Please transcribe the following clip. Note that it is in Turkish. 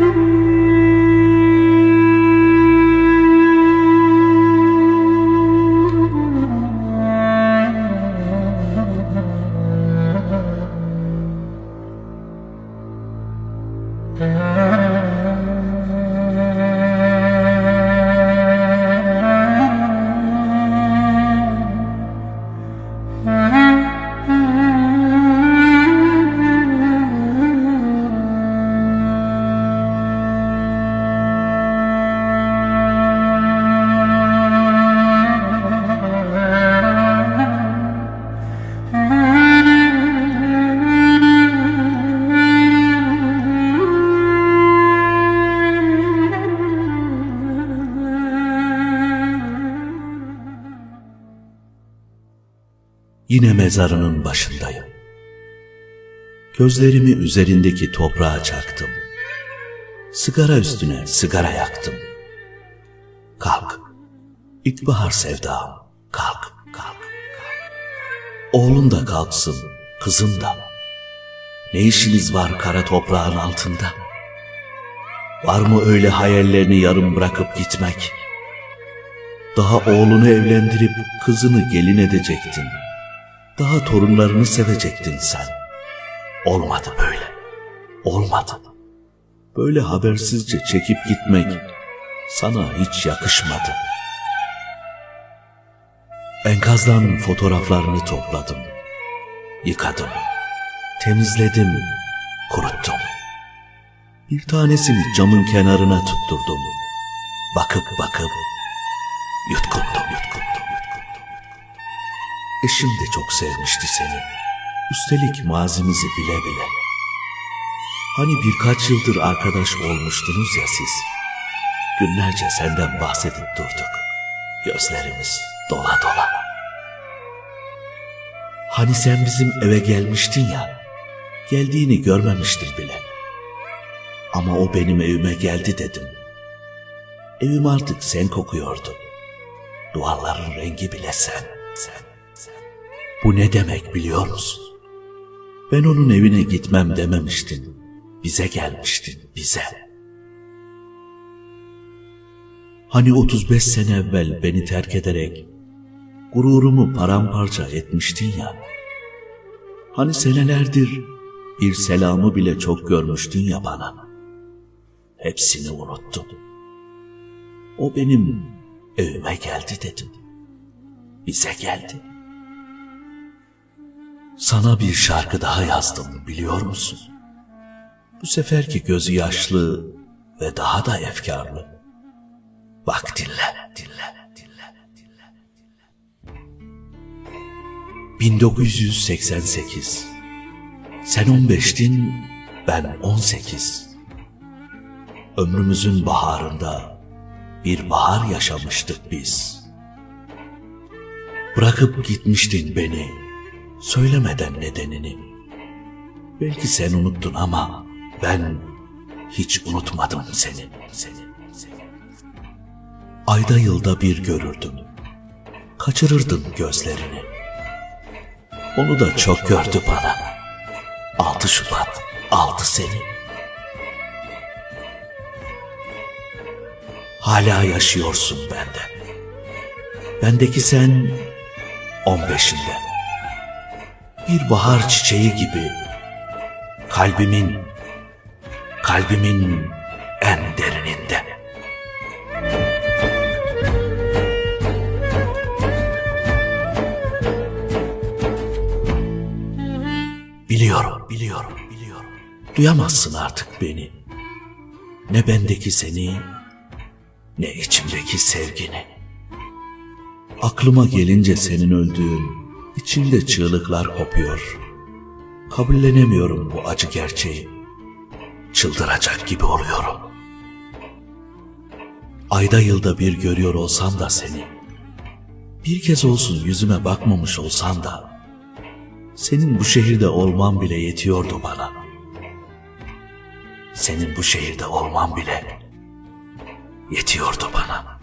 you. Yine mezarının başındayım. Gözlerimi üzerindeki toprağa çaktım. Sigara üstüne sigara yaktım. Kalk. İlkbahar sevdam. Kalk, kalk, kalk. Oğlun da kalksın, kızın da. Ne işiniz var kara toprağın altında? Var mı öyle hayallerini yarım bırakıp gitmek? Daha oğlunu evlendirip kızını gelin edecektin. Daha torunlarını sevecektin sen. Olmadı böyle. Olmadı. Böyle habersizce çekip gitmek sana hiç yakışmadı. Enkazdan fotoğraflarını topladım. Yıkadım. Temizledim. Kuruttum. Bir tanesini camın kenarına tutturdum. Bakıp bakıp yutkundum. Eşim de çok sevmişti seni. Üstelik mazimizi bile bile. Hani birkaç yıldır arkadaş olmuştunuz ya siz. Günlerce senden bahsedip durduk. Gözlerimiz dola dola. Hani sen bizim eve gelmiştin ya. Geldiğini görmemiştim bile. Ama o benim evime geldi dedim. Evim artık sen kokuyordu. Duvarların rengi bile sen, sen. Bu ne demek biliyor musun? Ben onun evine gitmem dememiştin. Bize gelmiştin, bize. Hani 35 sene evvel beni terk ederek gururumu paramparça etmiştin ya. Hani senelerdir bir selamı bile çok görmüştün ya bana. Hepsini unuttum. O benim evime geldi dedim. Bize geldi. Sana bir şarkı daha yazdım biliyor musun? Bu seferki gözü yaşlı ve daha da efkarlı. Bak dinle, dinle, dinle, dinle, dinle. 1988 Sen 15'tin, ben 18. Ömrümüzün baharında bir bahar yaşamıştık biz. Bırakıp gitmiştin beni, söylemeden nedenini. Belki sen unuttun ama ben hiç unutmadım seni, seni, seni. Ayda yılda bir görürdüm. Kaçırırdın gözlerini. Onu da çok gördü bana. 6 Şubat aldı seni. Hala yaşıyorsun bende. Bendeki sen 15'inde. Bir bahar çiçeği gibi kalbimin kalbimin en derininde. Biliyorum, biliyorum, biliyorum. Duyamazsın artık beni. Ne bendeki seni, ne içimdeki sevgini. Aklıma gelince senin öldüğün, içimde çığlıklar kopuyor. Kabullenemiyorum bu acı gerçeği. Çıldıracak gibi oluyorum. Ayda yılda bir görüyor olsam da seni, bir kez olsun yüzüme bakmamış olsan da, senin bu şehirde olman bile yetiyordu bana. Senin bu şehirde olman bile yetiyordu bana.